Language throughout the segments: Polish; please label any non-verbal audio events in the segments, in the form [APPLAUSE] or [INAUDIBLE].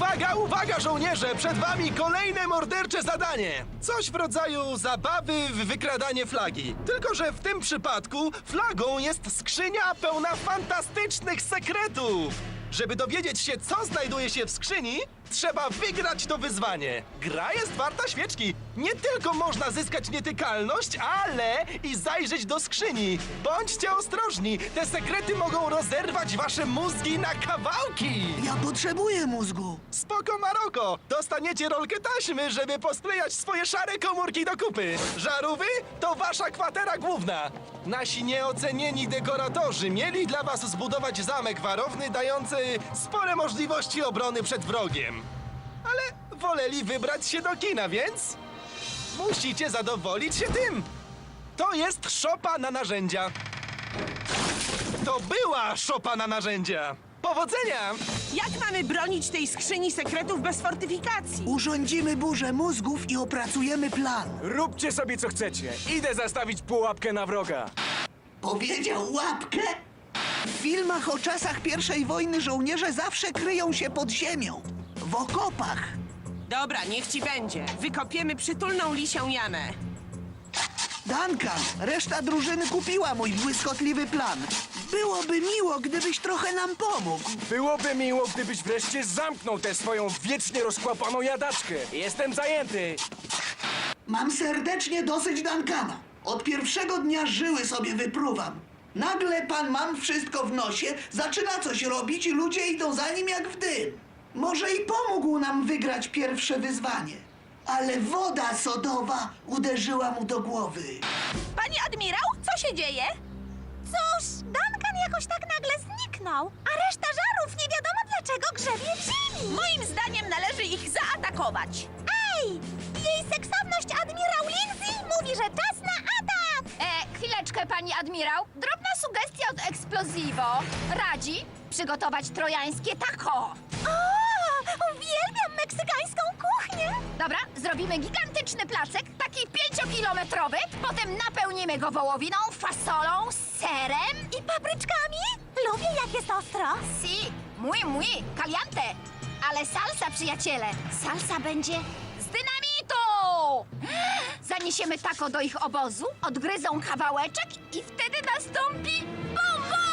Uwaga, uwaga, żołnierze! Przed wami kolejne mordercze zadanie! Coś w rodzaju zabawy w wykradanie flagi. Tylko, że w tym przypadku flagą jest skrzynia pełna fantastycznych sekretów! Żeby dowiedzieć się, co znajduje się w skrzyni, trzeba wygrać to wyzwanie. Gra jest warta świeczki. Nie tylko można zyskać nietykalność, ale i zajrzeć do skrzyni. Bądźcie ostrożni, te sekrety mogą rozerwać wasze mózgi na kawałki. Ja potrzebuję mózgu. Spoko Maroko! Dostaniecie rolkę taśmy, żeby posklejać swoje szare komórki do kupy. Żarówy to wasza kwatera główna. Nasi nieocenieni dekoratorzy mieli dla was zbudować zamek warowny dający spore możliwości obrony przed wrogiem. Ale woleli wybrać się do kina, więc musicie zadowolić się tym. To jest szopa na narzędzia. To była szopa na narzędzia. Powodzenia! Jak mamy bronić tej skrzyni sekretów bez fortyfikacji? Urządzimy burzę mózgów i opracujemy plan. Róbcie sobie co chcecie. Idę zastawić pułapkę na wroga. Powiedział łapkę? W filmach o czasach I wojny żołnierze zawsze kryją się pod ziemią. W okopach. Dobra, niech ci będzie. Wykopiemy przytulną lisią jamę. Duncan, reszta drużyny kupiła mój błyskotliwy plan. Byłoby miło, gdybyś trochę nam pomógł. Byłoby miło, gdybyś wreszcie zamknął tę swoją wiecznie rozkłapaną jadaczkę. Jestem zajęty. Mam serdecznie dosyć Duncana. Od pierwszego dnia żyły sobie wypruwam. Nagle pan mam wszystko w nosie, zaczyna coś robić i ludzie idą za nim jak w dym. Może i pomógł nam wygrać pierwsze wyzwanie. Ale woda sodowa uderzyła mu do głowy. Pani admirał, co się dzieje? Cóż, Duncan jakoś tak nagle zniknął, a reszta żarów nie wiadomo dlaczego grzebie w ziemi. Moim zdaniem należy ich zaatakować. Ej! Jej seksowność admirał Lindsay mówi, że czas na atak! E, chwileczkę, pani admirał. Drobna sugestia od Explosivo. Radzi przygotować trojańskie taco. O, zrobimy gigantyczny placek, taki pięciokilometrowy. Potem napełnimy go wołowiną, fasolą, serem I papryczkami? Lubię jak jest ostro. Si, muy, muy, caliente. Ale salsa, przyjaciele, salsa będzie z dynamitu! Zaniesiemy tako do ich obozu, odgryzą kawałeczek i wtedy nastąpi bum bum!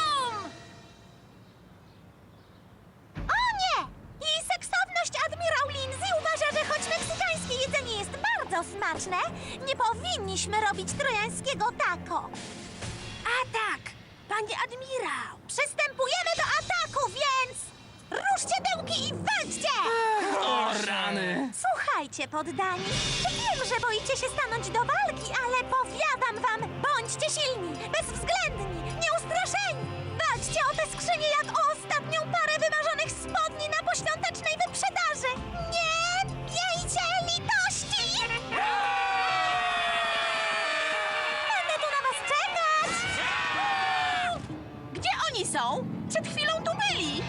Panie admirał! Przystępujemy do ataku, więc... Ruszcie tyłki i walczcie! O, rany. Słuchajcie, poddani, wiem, że boicie się stanąć do walki, ale powiadam wam, bądźcie silni, bezwzględni, nieustraszeni. Walczcie o tę skrzynię jak o Przed chwilą tu byli.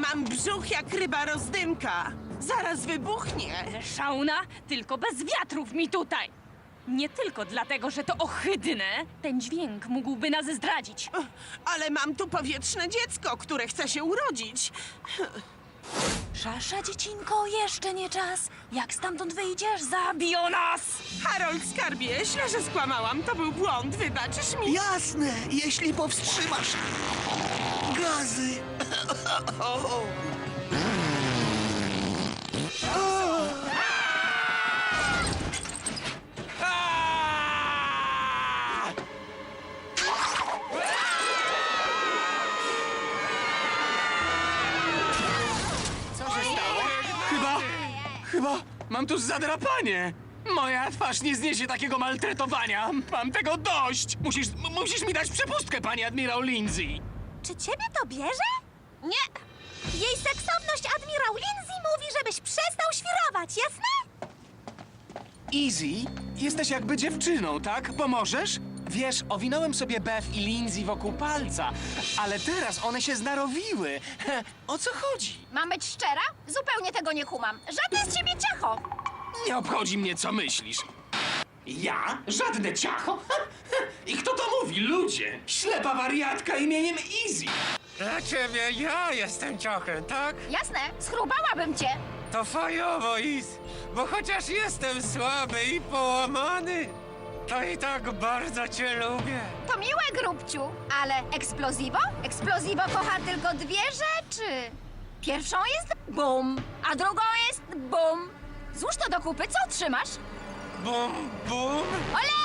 Mam brzuch jak ryba rozdymka. Zaraz wybuchnie. Szauna, tylko bez wiatrów mi tutaj. Nie tylko dlatego, że to ohydne. Ten dźwięk mógłby nas zdradzić. Ale mam tu powietrzne dziecko, które chce się urodzić. Szasza, dziecinko, jeszcze nie czas. Jak stamtąd wyjdziesz, zabiją nas! Harold Skarbie, źle, że skłamałam. To był błąd, wybaczysz mi? Jasne, jeśli powstrzymasz gazy. [COUGHS] mam tu zadrapanie. Moja twarz nie zniesie takiego maltretowania. Mam tego dość. Musisz, m- musisz mi dać przepustkę, pani admirał Lindsay. Czy ciebie to bierze? Nie. Jej seksowność admirał Lindsay mówi, żebyś przestał świrować, jasne? Easy, jesteś jakby dziewczyną, tak? Pomożesz? Wiesz, owinąłem sobie Beth i Lindsay wokół palca, ale teraz one się znarowiły. O co chodzi? Mam być szczera? Zupełnie tego nie kumam. Żadne z ciebie ciacho. Nie obchodzi mnie, co myślisz. Ja? Żadne ciacho? I kto to mówi? Ludzie! Ślepa wariatka imieniem Easy. Dla ciebie ja jestem ciochem, tak? Jasne, schrubałabym cię. To fajowo, Is, bo chociaż jestem słaby i połamany, to i tak bardzo cię lubię. To miłe, grubciu, ale eksplozivo? Eksplozivo kocha tylko dwie rzeczy. Pierwszą jest bum, a drugą jest bum. Złóż to do kupy, co trzymasz? Bum, bum. Ole!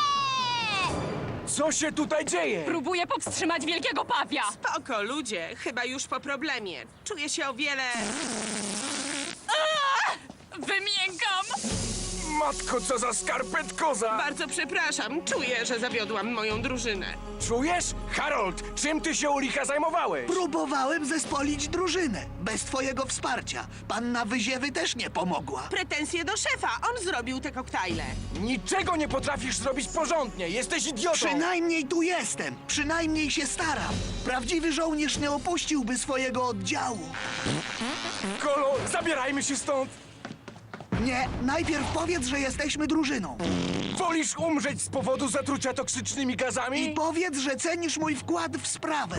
Co się tutaj dzieje? Próbuję powstrzymać wielkiego pawia. Spoko, ludzie, chyba już po problemie. Czuję się o wiele... Wymiękam! Matko, co za skarpetkoza! Bardzo przepraszam, czuję, że zawiodłam moją drużynę. Czujesz? Harold, czym ty się u licha zajmowałeś? Próbowałem zespolić drużynę. Bez twojego wsparcia. Panna Wyziewy też nie pomogła. Pretensje do szefa, on zrobił te koktajle. Niczego nie potrafisz zrobić porządnie, jesteś idiotą! Przynajmniej tu jestem. Przynajmniej się staram. Prawdziwy żołnierz nie opuściłby swojego oddziału. Kolo, zabierajmy się stąd! Nie, najpierw powiedz, że jesteśmy drużyną. Wolisz umrzeć z powodu zatrucia toksycznymi I gazami? powiedz, że cenisz mój wkład w sprawę.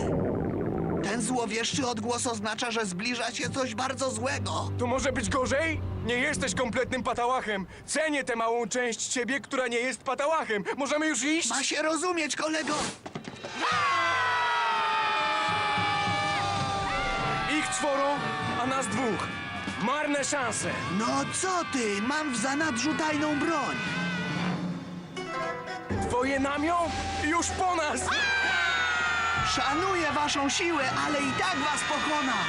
Ten złowieszczy odgłos oznacza, że zbliża się coś bardzo złego. To może być gorzej? Nie jesteś kompletnym patałachem. Cenię tę małą część ciebie, która nie jest patałachem. Możemy już iść? Ma się rozumieć, kolego. Ich czworo, a nas dwóch. Marne szanse. No co ty, mam w zanadrzu tajną broń. Twoje namią? Już po nas! Szanuję waszą siłę, ale i tak was pokonam.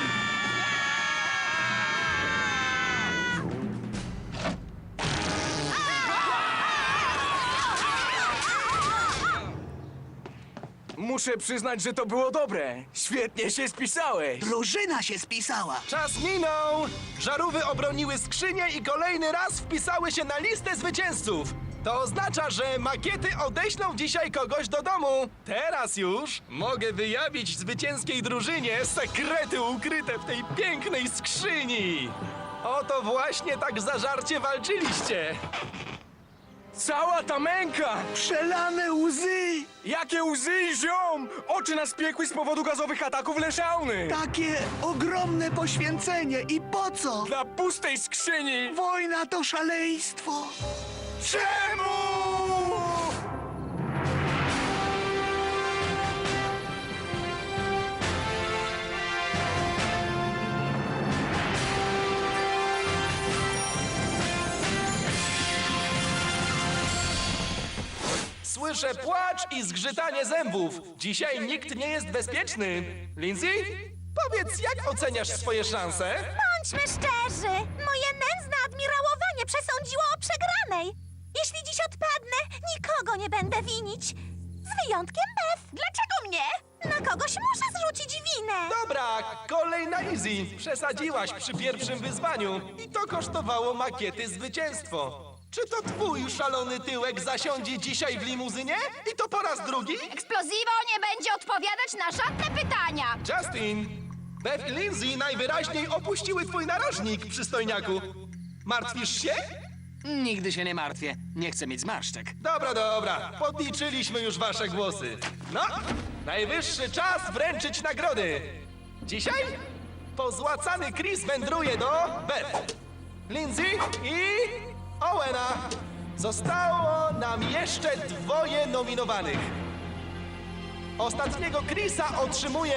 Muszę przyznać, że to było dobre. Świetnie się spisałeś. Drużyna się spisała. Czas minął! Żarówy obroniły skrzynię i kolejny raz wpisały się na listę zwycięzców. To oznacza, że makiety odeślą dzisiaj kogoś do domu. Teraz już mogę wyjawić zwycięskiej drużynie sekrety ukryte w tej pięknej skrzyni. Oto właśnie tak zażarcie walczyliście. Cała ta męka! Przelane łzy. Jakie łzy, ziom! Oczy nas piekły z powodu gazowych ataków leszauny! Takie ogromne poświęcenie. I po co? Dla pustej skrzyni! Wojna to szaleństwo. Czemu? Słyszę płacz i zgrzytanie zębów. Dzisiaj nikt nie jest bezpieczny. Lindsay, powiedz, jak oceniasz swoje szanse? Bądźmy szczerzy! Moje nędzne admirałowanie przesądziło o przegranej. Jeśli dziś odpadnę, nikogo nie będę winić. Z wyjątkiem Beth. Dlaczego mnie? Na kogoś muszę zrzucić winę. Dobra, kolej na easy. Przesadziłaś przy pierwszym wyzwaniu i to kosztowało makiety zwycięstwo. Czy to twój szalony tyłek zasiądzie dzisiaj w limuzynie? I to po raz drugi? Eksplozivo nie będzie odpowiadać na żadne pytania. Justin, Beth i Lindsay najwyraźniej opuściły twój narożnik, przystojniaku. Martwisz się? Nigdy się nie martwię. Nie chcę mieć zmarszczek. Dobra, dobra, podliczyliśmy już wasze głosy. No, najwyższy czas wręczyć nagrody. Dzisiaj pozłacany Chris wędruje do Beth, Lindsay i Owena. Zostało nam jeszcze dwoje nominowanych. Ostatniego Chrisa otrzymuje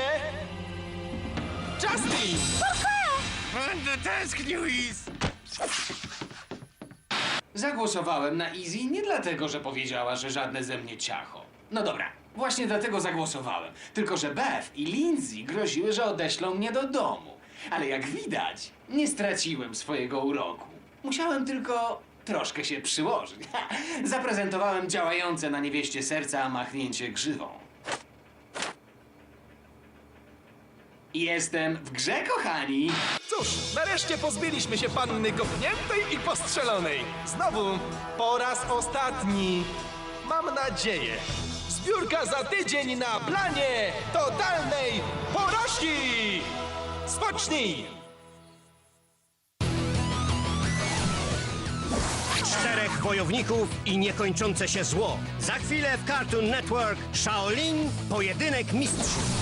Justin. Będę tęsknił, Is. Zagłosowałem na Easy nie dlatego, że powiedziała, że żadne ze mnie ciacho. No dobra, właśnie dlatego zagłosowałem. Tylko, że Beth i Lindsay groziły, że odeślą mnie do domu. Ale jak widać, nie straciłem swojego uroku. Musiałem tylko troszkę się przyłożyć. [LAUGHS] Zaprezentowałem działające na niewieście serca machnięcie grzywą. Jestem w grze, kochani! Cóż, nareszcie pozbyliśmy się panny kopniętej i postrzelonej. Znowu, po raz ostatni. Mam nadzieję. Zbiórka za tydzień na planie totalnej porażki! Spocznij! Czterech wojowników i niekończące się zło. Za chwilę w Cartoon Network Shaolin Pojedynek Mistrzów.